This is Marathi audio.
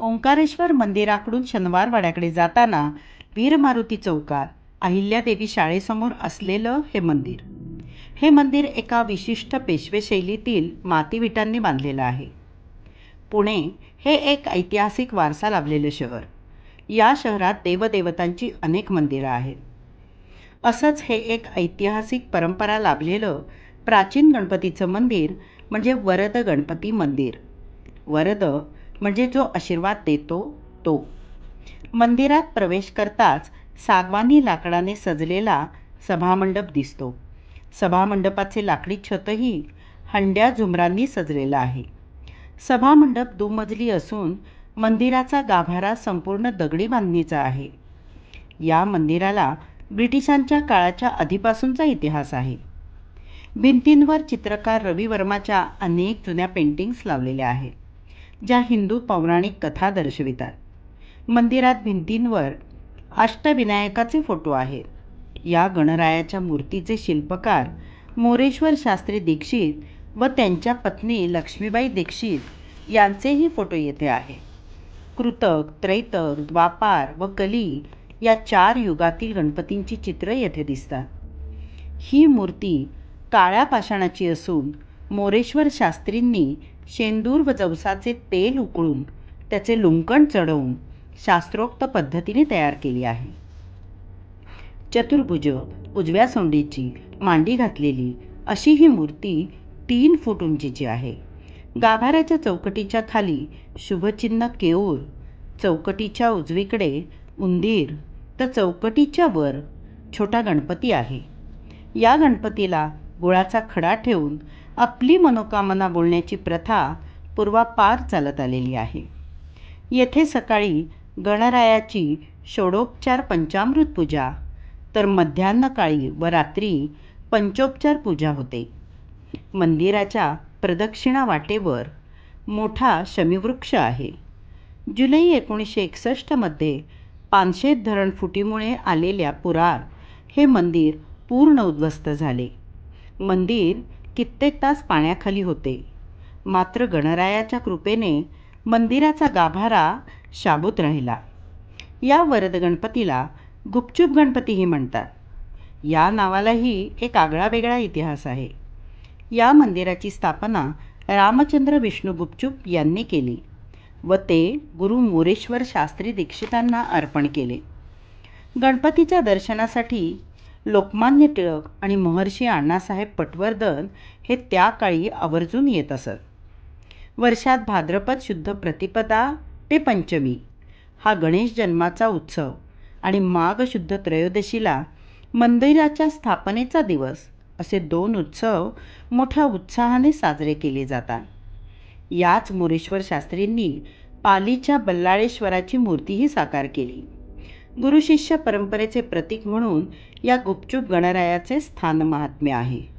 ओंकारेश्वर मंदिराकडून शनिवारवाड्याकडे जाताना वीरमारुती चौकात अहिल्यादेवी शाळेसमोर असलेलं हे मंदिर. हे मंदिर एका विशिष्ट पेशवे शैलीतील मातीविटांनी बांधलेलं आहे. पुणे हे एक ऐतिहासिक वारसा लाभलेलं शहर. या शहरात देवदेवतांची अनेक मंदिरं आहेत. असंच हे एक ऐतिहासिक परंपरा लाभलेलं प्राचीन गणपतीचं मंदिर म्हणजे वरद गणपती मंदिर. वरद म्हणजे जो आशीर्वाद देतो तो. मंदिरात प्रवेश करताच सागवानी लाकडाने सजलेला सभामंडप दिसतो. सभामंडपाचे लाकडी छतही हंड्या झुमरांनी सजलेलं आहे. सभामंडप दुमजली असून मंदिराचा गाभारा संपूर्ण दगडी बांधणीचा आहे. या मंदिराला ब्रिटिशांच्या काळाच्या आधीपासूनचा इतिहास आहे. भिंतींवर चित्रकार रवी वर्माच्या अनेक जुन्या पेंटिंग्स लावलेल्या आहेत. ज्या हिंदू पौराणिक कथा दर्शवितात. मंदिरात भिंतींवर अष्टविनायकाचे फोटो आहेत. या गणरायाच्या मूर्तीचे शिल्पकार मोरेश्वर शास्त्री दीक्षित व त्यांच्या पत्नी लक्ष्मीबाई दीक्षित यांचेही फोटो येथे आहे. कृतक त्रैतक द्वापार व कली या चार युगातील गणपतींची चित्र येथे दिसतात. ही मूर्ती काळ्या पाषाणाची असून मोरेश्वर शास्त्रींनी शेंदूर व जवसाचे तेल उकळून त्याचे लुंकण चढवून शास्त्रोक्त पद्धतीने तयार केली आहे. चतुर्भुज उजव्या सोंडीची मांडी घातलेली अशी ही मूर्ती तीन फूट उंचीची आहे. गाभाऱ्याच्या चौकटीच्या खाली शुभचिन्ह केऊर चौकटीच्या उजवीकडे उंदीर तर चौकटीच्या वर छोटा गणपती आहे. या गणपतीला गुळाचा खडा ठेवून आपली मनोकामना बोलण्याची प्रथा पूर्वापार चालत आलेली आहे. येथे सकाळी गणरायाची षोडोपचार पंचामृत पूजा तर मध्यान्हकाळी व रात्री पंचोपचार पूजा होते. मंदिराच्या प्रदक्षिणा वाटेवर मोठा शमीवृक्ष आहे. जुलै एकोणीसशे एकसष्टमध्ये पानशेत धरण फुटीमुळे आलेल्या पुरात हे मंदिर पूर्ण उद्ध्वस्त झाले. मंदिर कित्येक तास पाण्याखाली होते. मात्र गणरायाच्या कृपेने मंदिराचा गाभारा शाबूत राहिला. या वरद गणपतीला गुपचूप गणपतीही म्हणतात. या नावालाही एक आगळावेगळा इतिहास आहे. या मंदिराची स्थापना रामचंद्र विष्णू गुपचूप यांनी केली व ते गुरु मोरेश्वर शास्त्री दीक्षितांना अर्पण केले. गणपतीच्या दर्शनासाठी लोकमान्य टिळक आणि महर्षी अण्णासाहेब पटवर्धन हे त्या काळी आवर्जून येत असत. वर्षात भाद्रपद शुद्ध प्रतिपदा ते पंचमी. हा गणेश जन्माचा उत्सव आणि माघ शुद्ध त्रयोदशीला मंदिराच्या स्थापनेचा दिवस असे दोन उत्सव मोठ्या उत्साहाने साजरे केले जातात. याच मोरेश्वर शास्त्रींनी पालीच्या बल्लाळेश्वराची मूर्तीही साकार केली. गुरुशिष्य परंपरेचे प्रतीक म्हणून या गुपचूप गणरायाचे स्थान महात्म्य आहे.